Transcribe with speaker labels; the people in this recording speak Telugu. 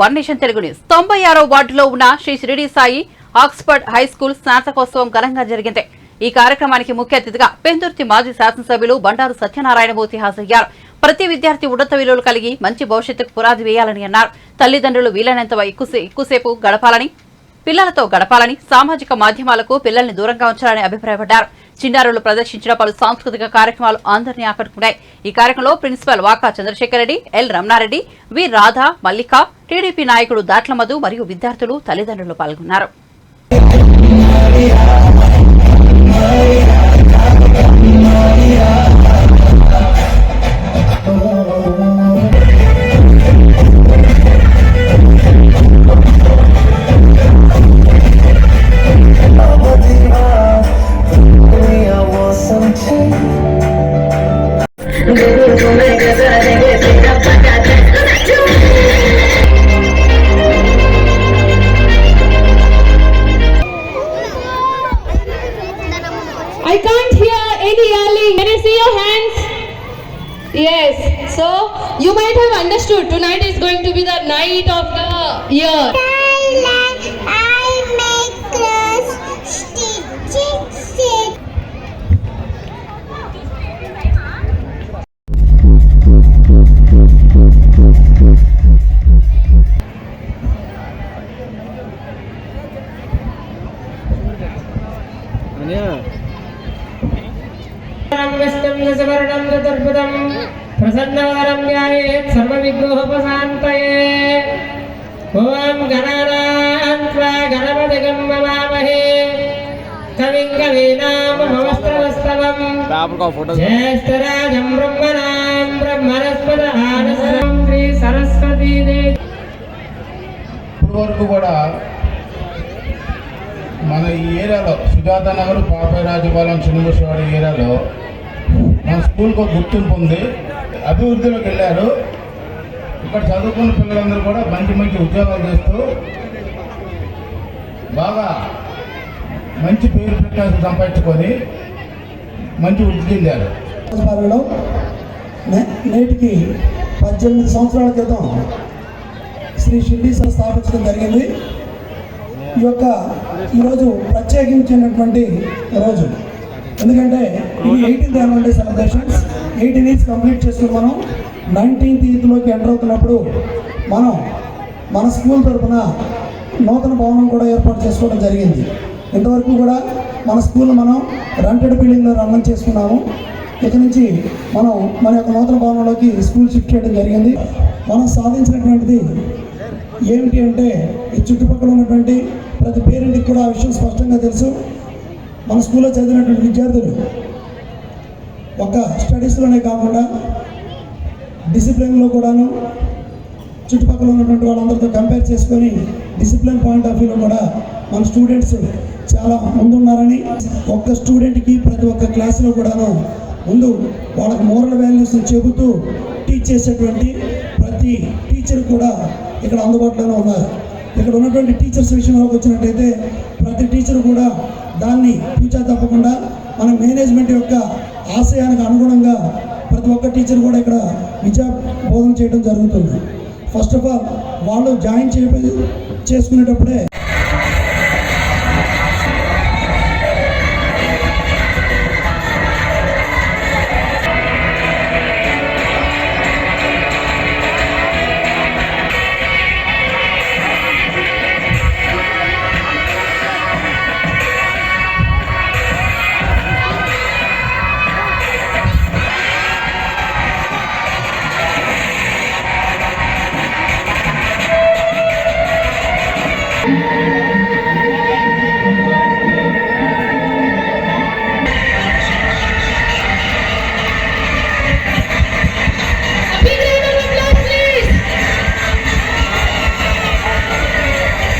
Speaker 1: One nation Telugu news. తొంభై ఆరో వార్డులో ఉన్న Sri Shiridi Sai Oxford high school స్నాతకోత్సవం ఘనంగా జరిగింది. ఈ కార్యక్రమానికి ముఖ్య అతిథిగా పెందుర్తి మాజీ శాసనసభ్యులు బండారు సత్యనారాయణమూర్తి హాజరయ్యారు. ప్రతి విద్యార్థి ఉన్నత విలువలు కలిగి మంచి భవిష్యత్తుకు పునాది వేయాలని అన్నారు. తల్లిదండ్రులు వీలైనంత ఎక్కువసేపు గడపాలని పిల్లలతో గడపాలని సామాజిక మాధ్యమాలకు పిల్లల్ని దూరంగా ఉంచాలని అభిప్రాయపడ్డారు. చిన్నారులు ప్రదర్శించిన పలు సాంస్కృతిక కార్యక్రమాలు అందరినీ ఆకట్టుకున్నాయి. ఈ కార్యక్రమంలో principal Vaka Chandrasekhar Reddy L Ramana Reddy V Radha Mallika TDP నాయకుడు దాట్ల మధు మరియు విద్యార్థులు తల్లిదండ్రులు పాల్గొన్నారు.
Speaker 2: I
Speaker 3: can't hear any yelling. Can I see your hands? Yes. So you might have understood tonight is going to be the night of the year.
Speaker 4: Stitching stick.
Speaker 5: విష్ణుం దశవర్ణం చతుర్భుజం ప్రసన్నవదనం ధ్యాయేత్ సర్వవిఘ్నోపశాంతయే ఓం గణానాం త్వా గణపతిగం మమామహే కవిం కవీనామమస్తవస్తవం జ్యేష్ఠరాజం బ్రహ్మణాం బ్రహ్మణస్పద ఆనసరం శ్రీ సరస్వతీ దేవి
Speaker 6: ఇప్పుడు వరకు కూడా మన ఈ ఏరియాలో సుజాత నగర్ పాపయ్య రాజపాలెం చిన్నగుషవాడి ఏరియాలో స్కూల్కి ఒక గుర్తింపు ఉంది. అభివృద్ధిలోకి వెళ్ళారు. ఇక్కడ చదువుకున్న పిల్లలందరూ కూడా మంచి మంచి ఉద్యోగాలు చేస్తూ బాగా మంచి పేరు ప్రఖ్యాతులు సంపాదించుకొని మంచి వృద్ధి చెందారు.
Speaker 7: నే- నేటికి పద్దెనిమిది సంవత్సరాల క్రితం శ్రీ షిర్డీశ్వర స్థాపించడం జరిగింది. ఈ యొక్క ఈరోజు ప్రత్యేకించినటువంటి రోజు. ఎందుకంటే ఇది eighteenth annual day celebrations eighteen years complete చేసుకుని మనం నైన్టీన్త్ ఇయర్లోకి ఎంటర్ అవుతున్నప్పుడు మనం మన స్కూల్ తరఫున నూతన భవనం కూడా ఏర్పాటు చేసుకోవడం జరిగింది. ఇంతవరకు కూడా మన స్కూల్ మనం రెంటెడ్ బిల్డింగ్లో రన్ చేసుకున్నాము. ఇక నుంచి మనం మన యొక్క నూతన భవనంలోకి స్కూల్ షిఫ్ట్ చేయడం జరిగింది. మనం సాధించినటువంటిది ఏమిటి అంటే ఈ చుట్టుపక్కల ఉన్నటువంటి ప్రతి పేరెంట్కి కూడా ఆ విషయం స్పష్టంగా తెలుసు. మన స్కూల్లో చదివినటువంటి విద్యార్థులు ఒక స్టడీస్లోనే కాకుండా డిసిప్లిన్లో కూడాను చుట్టుపక్కల ఉన్నటువంటి వాళ్ళందరితో కంపేర్ చేసుకొని డిసిప్లిన్ పాయింట్ ఆఫ్ వ్యూలో కూడా మన స్టూడెంట్స్ చాలా ముందున్నారని ఒక్క స్టూడెంట్కి ప్రతి ఒక్క క్లాసులో కూడాను ముందు వాళ్ళకి మోరల్ వాల్యూస్ చెబుతూ టీచ్ చేసేటువంటి ప్రతి టీచర్ కూడా ఇక్కడ అందుబాటులోనే ఉన్నారు. ఇక్కడ ఉన్నటువంటి టీచర్స్ విషయంలోకి వచ్చినట్టయితే ప్రతి టీచర్ కూడా దాన్ని ఫ్యూచర్ తప్పకుండా మన మేనేజ్మెంట్ యొక్క ఆశయానికి అనుగుణంగా ప్రతి ఒక్క టీచర్ కూడా ఇక్కడ విద్యా బోధన చేయడం జరుగుతుంది. ఫస్ట్ ఆఫ్ ఆల్ వాళ్ళు జాయిన్ చేయ చేసుకునేటప్పుడే Música